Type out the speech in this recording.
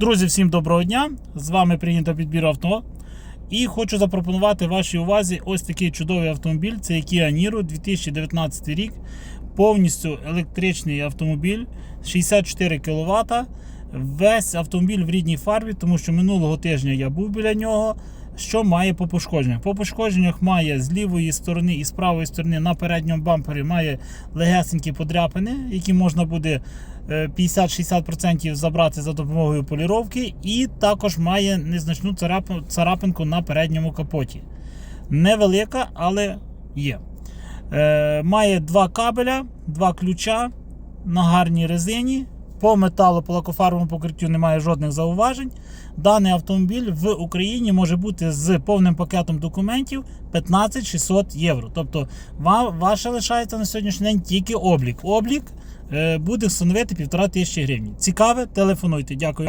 Друзі, всім доброго дня! З вами прийнято підбір авто. І хочу запропонувати вашій увазі ось такий чудовий автомобіль. Це Kia Niro 2019 рік. Повністю електричний автомобіль, 64 кВт. Весь автомобіль в рідній фарбі, тому що минулого тижня я був біля нього. Що має по пошкодженнях? По пошкодженнях має з лівої сторони і з правої сторони на передньому бампері має легесенькі подряпини, які можна буде е, 50-60% забрати за допомогою поліровки, і також має незначну царапинку на передньому капоті. Невелика, але є. Е, має два кабеля, два ключа на гарній резині. По металу, по лакофарбовому покриттю немає жодних зауважень. Даний автомобіль в Україні може бути з повним пакетом документів 15 600 євро. Тобто вам ваше лишається на сьогоднішній день тільки облік. Облік е, буде становити 1500 тисячі гривень. Цікаве, телефонуйте. Дякую.